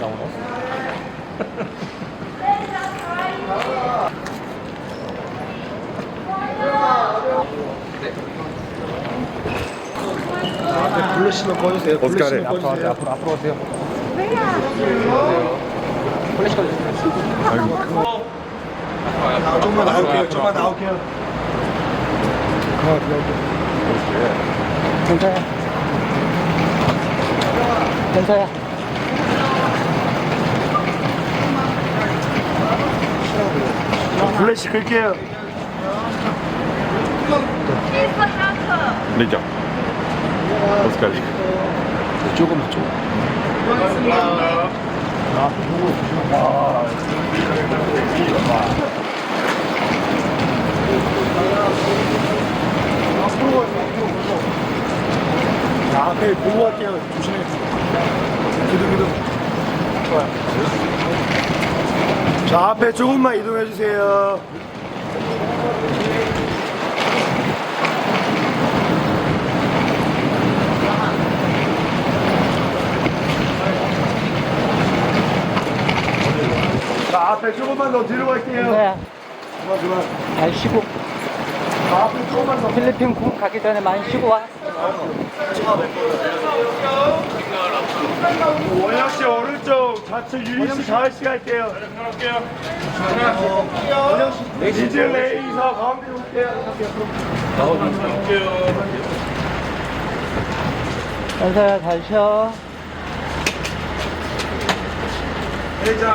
나오네. 앞에 블러시만 꺼주세요. 오스카레 앞으로. 앞으로 앞으로 오세요. 플래시 꺼주세요. 아, 좀만 나올게요. 좀만 나올게요. 괜찮아. 괜찮아. 블러시 끌게요. Legal. Oscar. 조금만 좀. 자, 앞에 보고 갈게요. 조심해. 기둥, 기둥. 자, 앞에 조금만 이동해 주세요. 자, 앞에 조금만 더 뒤로 갈게요. 네, 그만, 그만. 잘 쉬고 자, 앞에 조금만 더. 필리핀 군 가기 전에 많이 쉬고 와. 좌측 유리 씨 가을 씨 갈게요. 씨 이즈 레이서 가운데 올게요. 연서야 잘 쉬어. 회장